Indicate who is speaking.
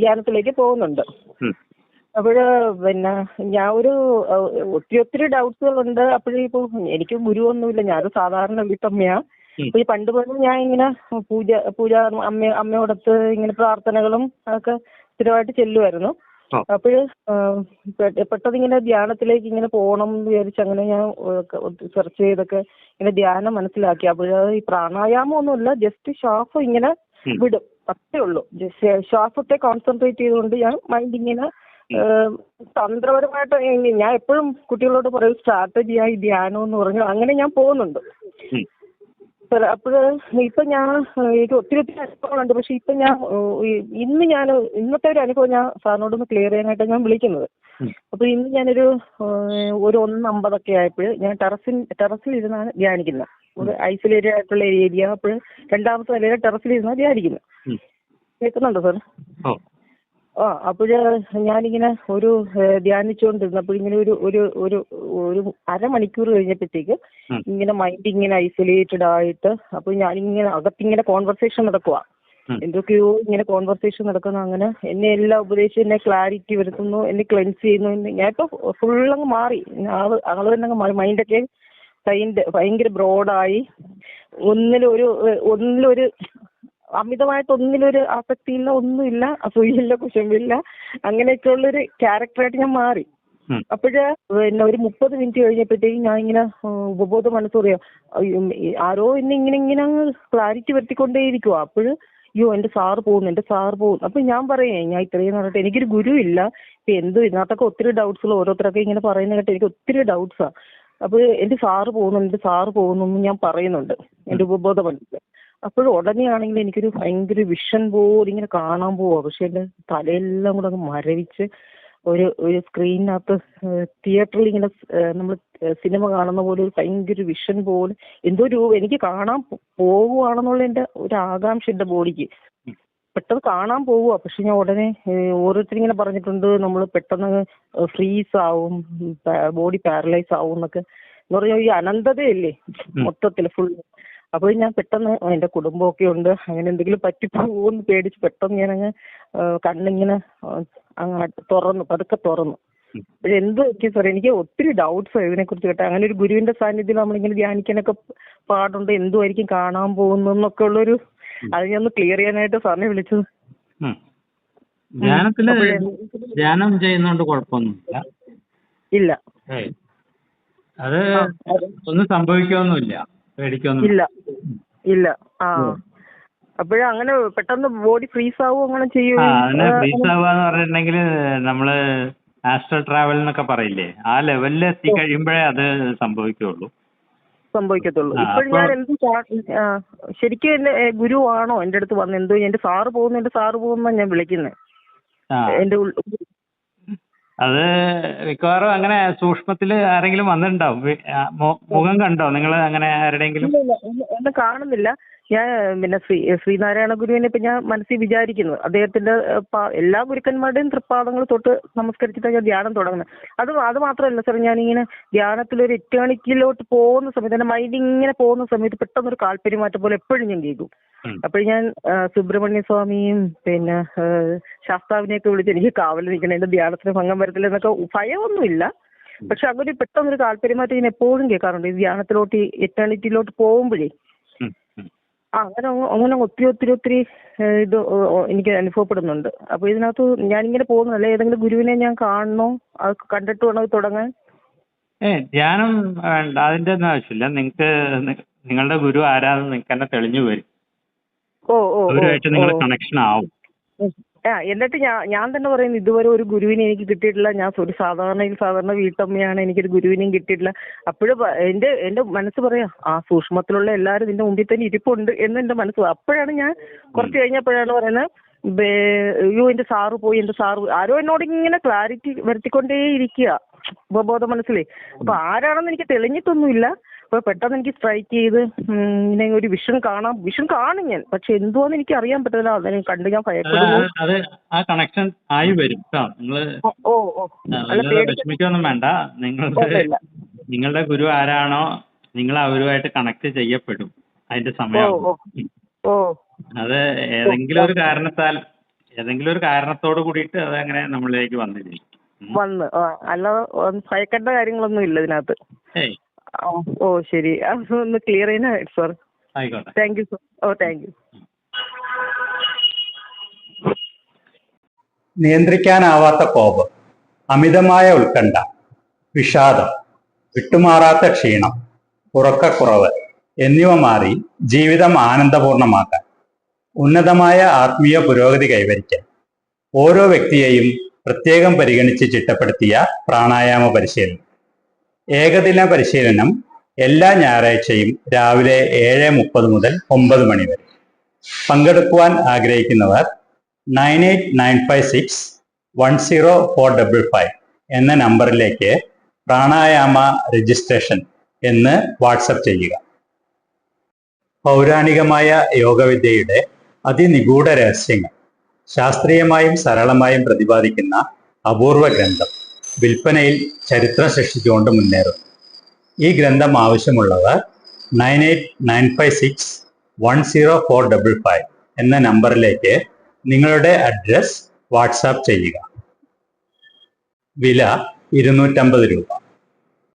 Speaker 1: ധ്യാനത്തിലേക്ക് പോകുന്നുണ്ട്. അപ്പോഴ് പിന്നെ ഞാൻ ഒരു ഒത്തിരി ഒത്തിരി ഡൗട്ട്സുകളുണ്ട്. അപ്പോഴിപ്പോ എനിക്ക് ഗുരുവൊന്നുമില്ല. ഞാനൊരു സാധാരണ വീട്ടമ്മയാ. അപ്പൊ ഈ പണ്ട് പോലും ഞാൻ ഇങ്ങനെ പൂജ പൂജ അമ്മ അമ്മയോടൊത്ത് ഇങ്ങനെ പ്രാർത്ഥനകളും ഒക്കെ സ്ഥിരമായിട്ട് ചെല്ലുമായിരുന്നു അപ്പോഴ് ഇങ്ങനെ ധ്യാനത്തിലേക്ക് ഇങ്ങനെ പോകണം എന്ന് വിചാരിച്ച് അങ്ങനെ ഞാൻ സെർച്ച് ചെയ്തൊക്കെ ഇങ്ങനെ ധ്യാനം മനസ്സിലാക്കി. അപ്പോൾ ഈ പ്രാണായാമം ഒന്നുമില്ല ജസ്റ്റ് ശ്വാസം ഇങ്ങനെ. വിടും. അത്രേ ഉള്ളൂ. ശ്വാസത്തെ കോൺസെൻട്രേറ്റ് ചെയ്തുകൊണ്ട് ഞാൻ മൈൻഡ് ഇങ്ങനെ തന്ത്രപരമായിട്ട് ഞാൻ എപ്പോഴും കുട്ടികളോട് പറയും സ്ട്രാറ്റജിയായി ധ്യാനം എന്ന് പറഞ്ഞു അങ്ങനെ ഞാൻ പോകുന്നുണ്ട്.
Speaker 2: ഉം.
Speaker 1: അപ്പോൾ ഇപ്പൊ ഞാൻ എനിക്ക് ഒത്തിരി ഒത്തിരി അനുഭവങ്ങളുണ്ട്. പക്ഷെ ഇപ്പൊ ഞാൻ ഇന്ന് ഞാൻ ഇന്നത്തെ ഒരു അനുഭവം ഞാൻ സാറിനോടൊന്ന് ക്ലിയർ ചെയ്യാനായിട്ട് ഞാൻ വിളിക്കുന്നത്. അപ്പൊ ഇന്ന് ഞാനൊരു ഒരു ഒന്നമ്പതൊക്കെ ആയപ്പോൾ ഞാൻ ടെറസിൽ ടെറസിൽ ഇരുന്നാണ് ധ്യാനിക്കുന്നത്. ഒരു ഐസൊലേറ്റഡ് ആയിട്ടുള്ള ഏരിയ അപ്പോൾ രണ്ടാമത്തെ നിലയിൽ ടെറസിൽ ഇരുന്നാണ് ധ്യാനിക്കുന്നത്. കേൾക്കുന്നുണ്ടോ സാർ
Speaker 2: ഓ.
Speaker 1: ആ അപ്പോഴ് ഞാനിങ്ങനെ ഒരു ധ്യാനിച്ചുകൊണ്ടിരുന്നപ്പോൾ ഇങ്ങനെ ഒരു ഒരു ഒരു ഒരു അരമണിക്കൂർ കഴിഞ്ഞപ്പോഴത്തേക്ക് ഇങ്ങനെ മൈൻഡ് ഇങ്ങനെ ഐസൊലേറ്റഡ് ആയിട്ട് അപ്പോൾ ഞാനിങ്ങനെ അകത്തിങ്ങനെ കോൺവെർസേഷൻ നടക്കുക. എന്തൊക്കെയോ ഇങ്ങനെ കോൺവെർസേഷൻ നടക്കുന്നു. അങ്ങനെ എന്നെ എല്ലാ ഉപദേശിച്ച് എന്നെ ക്ലാരിറ്റി വരുത്തുന്നു എന്നെ ക്ലെൻസ് ചെയ്യുന്നു. ഞാൻ ഫുൾ അങ്ങ് മാറി. ആൾ ആൾ തന്നെ അങ്ങ് മൈൻഡൊക്കെ മൈൻഡ് ഭയങ്കര ബ്രോഡായി ഒന്നിലൊരു ഒന്നിലൊരു അമിതമായിട്ട് ഒന്നിലൊരു ആസക്തിയില്ല ഒന്നുമില്ല അസൂയില്ല കുശമ്പില്ല. അങ്ങനെയൊക്കെയുള്ളൊരു ക്യാരക്ടറായിട്ട് ഞാൻ മാറി. അപ്പോഴ് പിന്നെ ഒരു മുപ്പത് മിനിറ്റ് കഴിഞ്ഞപ്പോഴത്തേക്കും ഞാൻ ഇങ്ങനെ ഉപബോധ ആരോ എന്നെ ഇങ്ങനെ ഇങ്ങനെ അങ്ങ് ക്ലാരിറ്റി വരുത്തിക്കൊണ്ടേയിരിക്കുവാ. അപ്പോഴ് അയ്യോ എന്റെ സാറ് പോകുന്നു എന്റെ സാറ് പോകുന്നു. അപ്പൊ ഞാൻ പറയേ ഞാൻ ഇത്രയും പറഞ്ഞിട്ട് എനിക്കൊരു ഗുരു ഇല്ല ഇപ്പൊ എന്തോ ഇതിനകത്തൊക്കെ ഒത്തിരി ഡൗട്ട്സുകൾ ഓരോരുത്തരൊക്കെ ഇങ്ങനെ പറയുന്ന കേട്ട് എനിക്ക് ഒത്തിരി ഡൗട്ട്സാ അപ്പോൾ എന്റെ സാറ് പോകുന്നു എന്റെ സാറ് പോകുന്നു ഞാൻ പറയുന്നുണ്ട് എന്റെ ഉപബോധ മനസ്സിൽ അപ്പോഴും ഉടനെ ആണെങ്കിൽ എനിക്കൊരു ഭയങ്കര വിഷൻ പോലെ ഇങ്ങനെ കാണാൻ പോവാ. പക്ഷെ എന്റെ തലയെല്ലാം കൂടെ അങ്ങ് മരവിച്ച് ഒരു ഒരു സ്ക്രീനിനകത്ത് തിയേറ്ററിൽ ഇങ്ങനെ നമ്മൾ സിനിമ കാണുന്ന പോലെ ഒരു ഭയങ്കര വിഷൻ പോലെ എന്തോ ഒരു എനിക്ക് കാണാൻ പോകുവാണെന്നുള്ള എന്റെ ഒരു ആകാംക്ഷ എന്റെ ബോഡിക്ക്. പെട്ടെന്ന് കാണാൻ പോവുക പക്ഷെ ഞാൻ ഉടനെ ഓരോരുത്തർ ഇങ്ങനെ പറഞ്ഞിട്ടുണ്ട് നമ്മൾ പെട്ടെന്ന് ഫ്രീസ് ആവും ബോഡി പാരലൈസ് ആവും എന്നൊക്കെ. എന്ന് പറഞ്ഞാൽ ഈ അനന്തതയല്ലേ മൊത്തത്തിൽ ഫുൾ അപ്പോൾ ഞാൻ പെട്ടെന്ന് എന്റെ കുടുംബമൊക്കെ ഉണ്ട് അങ്ങനെ എന്തെങ്കിലും പറ്റിപ്പോകുമെന്ന് പേടിച്ച് പെട്ടെന്ന് ഞാൻ അങ്ങ് കണ്ണിങ്ങനെ അങ്ങ് തുറന്നു പതുക്കെ തുറന്നു. എന്ത് പറ്റി സാറേ? എനിക്ക് ഒത്തിരി ഡൗട്ട്സ് ഇതിനെ കുറിച്ച് കേട്ടോ. അങ്ങനെ ഒരു ഗുരുവിന്റെ സാന്നിധ്യം നമ്മളിങ്ങനെ ധ്യാനിക്കാനൊക്കെ പാടുണ്ട്. എന്തുമായിരിക്കും കാണാൻ പോകുന്നതെന്നൊക്കെ ഉള്ളൊരു അത് ഞാൻ ഒന്ന് ക്ലിയർ ചെയ്യാനായിട്ട് സാറിനെ വിളിച്ചത്. ധ്യാനത്തിൽ
Speaker 2: ധ്യാനം ചെയ്യുന്നോണ്ട് കുഴപ്പമൊന്നുമില്ല
Speaker 1: ഇല്ല.
Speaker 2: അത് ഒന്നും സംഭവിക്കൊന്നുമില്ല. പേടിക്കൊന്നും
Speaker 1: ഇല്ല. ഇല്ല. ആ. അപ്പോഴേ അങ്ങനെ പെട്ടെന്ന് ബോഡി ഫ്രീസ് ആവോ അങ്ങനെ ചെയ്യും
Speaker 2: അങ്ങനെ ഫ്രീസ് ആവാന്ന് പറഞ്ഞിട്ടുണ്ടെങ്കിൽ നമ്മൾ ആസ്ട്രൽ ട്രാവൽ എന്നൊക്കെ പറയില്ലേ? ആ ലെവലിൽ എത്തി കഴിയുമ്പോഴേ അത് സംഭവിക്കുള്ളൂ.
Speaker 1: സംഭവിക്കത്തുള്ളൂ.
Speaker 2: ഇപ്പൊ
Speaker 1: ഞാൻ എന്ത് ശരിക്കും എന്റെ ഗുരു ആണോ എന്റെ അടുത്ത് വന്ന് എന്തോ എന്റെ സാറ് പോകുന്നു എന്റെ സാറ് പോകുന്ന ഞാൻ വിളിക്കുന്നത് എന്റെ
Speaker 2: അത് മിക്കവാറും അങ്ങനെ സൂക്ഷ്മത്തിൽ ആരെങ്കിലും വന്നിട്ടുണ്ടാവും. മുഖം കണ്ടോ? നിങ്ങൾ അങ്ങനെ ആരുടെയെങ്കിലും?
Speaker 1: ഒന്നും കാണുന്നില്ല. ഞാൻ പിന്നെ ശ്രീ ശ്രീനാരായണ ഗുരുവിനെ ഇപ്പൊ ഞാൻ മനസ്സിൽ വിചാരിക്കുന്നു. അദ്ദേഹത്തിന്റെ എല്ലാ ഗുരുക്കന്മാരുടെയും തൃപ്പാദങ്ങൾ തൊട്ട് നമസ്കരിച്ചിട്ടാണ് ഞാൻ ധ്യാനം തുടങ്ങുന്നത്. അത് അത് മാത്രമല്ല സാർ ഇങ്ങനെ ധ്യാനത്തിൽ ഒരു എറ്റേണിക്കിലോട്ട് പോകുന്ന സമയത്ത് എന്റെ മൈൻഡ് ഇങ്ങനെ പോകുന്ന സമയത്ത് പെട്ടെന്ന് ഒരു കാൽപര്യമാറ്റം പോലെ എപ്പോഴും ഞാൻ കേൾക്കും. അപ്പോൾ ഞാൻ സുബ്രഹ്മണ്യ സ്വാമിയും പിന്നെ ശാസ്താവിനെയൊക്കെ വിളിച്ച് എനിക്ക് കാവൽ നിൽക്കണം എന്റെ ധ്യാനത്തിന് ഭംഗം വരത്തില്ല എന്നൊക്കെ ഭയമൊന്നുമില്ല. പക്ഷെ അങ്ങനെ പെട്ടെന്നൊരു താല്പര്യമായിട്ട് ഞാൻ എപ്പോഴും കേൾക്കാറുണ്ട്. ഈ ധ്യാനത്തിലോട്ട് എറ്റേണിറ്റിയിലോട്ട് പോകുമ്പോഴേ. ആ അങ്ങനെ അങ്ങ് അങ്ങനെ ഒത്തിരി ഒത്തിരി ഒത്തിരി ഇത് എനിക്ക് അനുഭവപ്പെടുന്നുണ്ട്. അപ്പോൾ ഇതിനകത്ത് ഞാനിങ്ങനെ പോകുന്നതല്ല ഏതെങ്കിലും ഗുരുവിനെ ഞാൻ കാണണോ? അത് കണ്ടിട്ട് വേണോ ഇത് തുടങ്ങാൻ?
Speaker 2: ഏ ധ്യാനം വേണ്ട അതിന്റെ ഒന്നും ആവശ്യമില്ല നിങ്ങൾക്ക് നിങ്ങളുടെ ഗുരു ആരാണെന്ന് നിങ്ങൾക്ക് തന്നെ തെളിഞ്ഞു വരും.
Speaker 1: ഓ ഓ ഓ,
Speaker 2: അവരുമായിട്ട് നിങ്ങൾ
Speaker 1: ഓ.
Speaker 2: കണക്ഷൻ ആവും.
Speaker 1: ആ എന്നിട്ട് ഞാൻ ഞാൻ തന്നെ പറയുന്നു ഇതുവരെ ഒരു ഗുരുവിനെ എനിക്ക് കിട്ടിയിട്ടില്ല. ഞാൻ ഒരു സാധാരണയിൽ സാധാരണ വീട്ടമ്മയാണ് എനിക്കൊരു ഗുരുവിനെയും കിട്ടിയിട്ടില്ല. അപ്പോഴും എന്റെ എന്റെ മനസ്സ് പറയാം ആ സൂക്ഷ്മത്തിലുള്ള എല്ലാവരും നിന്റെ മുമ്പിൽ തന്നെ ഇരിപ്പുണ്ട് എന്ന് എന്റെ മനസ്സ്. അപ്പോഴാണ് ഞാൻ കുറച്ച് കഴിഞ്ഞപ്പോഴാണ് പറയുന്നത് അയ്യോ എന്റെ സാറ് പോയി എന്റെ സാറ്. ആരോ എന്നോട് ഇങ്ങനെ ക്ലാരിറ്റി വരുത്തിക്കൊണ്ടേ ഇരിക്കുക ഉപബോധ മനസ്സിലേ. അപ്പൊ ആരാണെന്ന് എനിക്ക് തെളിഞ്ഞിട്ടൊന്നുമില്ല. അപ്പൊ പെട്ടെന്ന് എനിക്ക് സ്ട്രൈക്ക് ചെയ്ത് ഇങ്ങനെ ഒരു വിഷൻ കാണാം. വിഷൻ കാണും ഞാൻ. പക്ഷെ എന്തുവാന്ന് എനിക്ക് അറിയാൻ പറ്റില്ല അതെ കണ്ട് ഞാൻ ഭയപ്പെടുന്നു.
Speaker 2: ആ കണക്ഷൻ ആയി വരും
Speaker 1: ഓ ഓ
Speaker 2: വിഷമിക്കൊന്നും വേണ്ട. നിങ്ങളുടെ നിങ്ങളുടെ ഗുരു ആരാണോ നിങ്ങൾ അവരുമായിട്ട് കണക്ട് ചെയ്യപ്പെടും. അതിന്റെ സമയം അത് ഏതെങ്കിലും ഒരു കാരണത്താൽ ഏതെങ്കിലും ഒരു കാരണത്തോട് കൂടിയിട്ട് അത് അങ്ങനെ നമ്മളിലേക്ക് വന്നിരിക്കും.
Speaker 1: വന്ന്. അല്ലാതെ ഭയക്കേണ്ട കാര്യങ്ങളൊന്നും ഇല്ല ഇതിനകത്ത്. ഓ ശരി. അതൊന്ന് ക്ലിയർ ചെയ്യാനായിട്ട് സാർ
Speaker 2: ആയിക്കോട്ടെ.
Speaker 1: Thank you sir oh thank you
Speaker 3: നിയന്ത്രിക്കാനാവാത്ത കോപം അമിതമായ ഉത്കണ്ഠ വിഷാദം വിട്ടുമാറാത്ത ക്ഷീണം ഉറക്കക്കുറവ് എന്നിവ മാറി ജീവിതം ആനന്ദപൂർണമാക്കാൻ ഉന്നതമായ ആത്മീയ പുരോഗതി കൈവരിക്കാൻ ഓരോ വ്യക്തിയെയും പ്രത്യേകം പരിഗണിച്ച് ചിട്ടപ്പെടുത്തിയ പ്രാണായാമ പരിശീലനം. ഏകദിന പരിശീലനം എല്ലാ ഞായറാഴ്ചയും രാവിലെ ഏഴ് മുപ്പത് മുതൽ ഒമ്പത് മണി വരെ. പങ്കെടുക്കുവാൻ ആഗ്രഹിക്കുന്നവർ nine eight nine five six one zero four double five എന്ന നമ്പറിലേക്ക് പ്രാണായാമ രജിസ്ട്രേഷൻ എന്ന് വാട്സപ്പ് ചെയ്യുക. പൗരാണികമായ യോഗവിദ്യയുടെ അതിനിഗൂഢ രഹസ്യങ്ങൾ ശാസ്ത്രീയമായും സരളമായും പ്രതിപാദിക്കുന്ന അപൂർവ ഗ്രന്ഥം. വിൽപ്പനയിൽ ചരിത്രം സൃഷ്ടിച്ചുകൊണ്ട് മുന്നേറും ഈ ഗ്രന്ഥം ആവശ്യമുള്ളവർ nine eight nine five six one zero four double five എന്ന നമ്പറിലേക്ക് നിങ്ങളുടെ അഡ്രസ് വാട്സാപ്പ് ചെയ്യുക. വില ഇരുന്നൂറ്റമ്പത് രൂപ.